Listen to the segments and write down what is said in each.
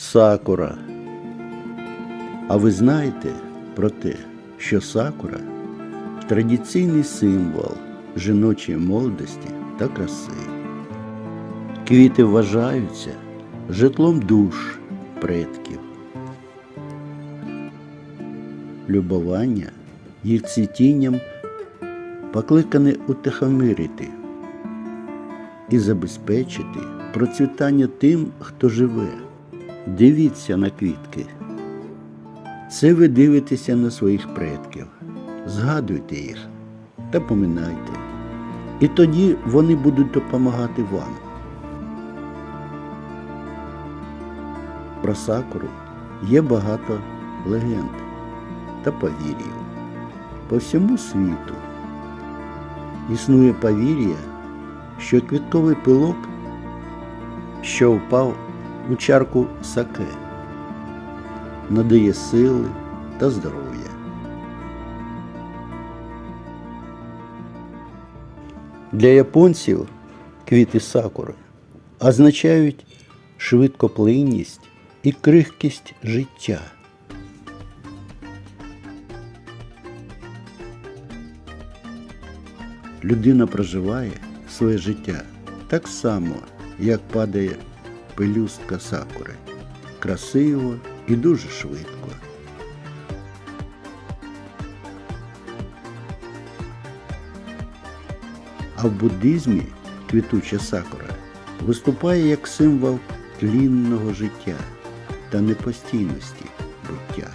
Сакура. А ви знаєте про те, що сакура традиційний символ жіночої молодості та краси. Квіти вважаються житлом душ предків. Любування їх цвітінням покликане утихомирити і забезпечити процвітання тим, хто живе. Дивіться на квітки. Це ви дивитеся на своїх предків, згадуйте їх та поминайте. І тоді вони будуть допомагати вам. Про сакуру є багато легенд та повір'їв. По всьому світу існує повір'я, що квітковий пилок, що впав у чарку саке, надає сили та здоров'я. Для японців квіти сакури означають швидкоплинність і крихкість життя. Людина проживає своє життя так само, як падає пелюстка сакури. Красиво і дуже швидко. А в буддизмі квітуча сакура виступає як символ тлінного життя та непостійності буття.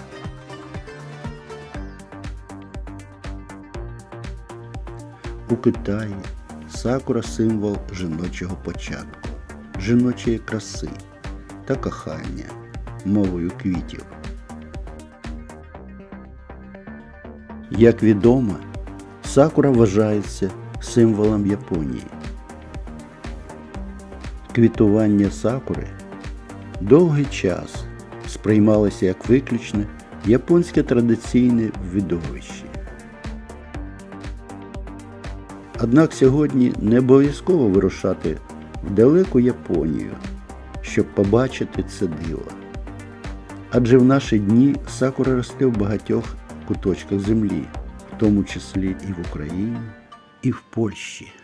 У Китаї сакура символ жіночого початку, жіночої краси та кохання мовою квітів. Як відомо, сакура вважається символом Японії. Квітування сакури довгий час сприймалося як виключне японське традиційне видовище. Однак сьогодні не обов'язково вирушати далеку Японію, щоб побачити це диво. Адже в наші дні сакура росте в багатьох куточках землі, в тому числі і в Україні, і в Польщі.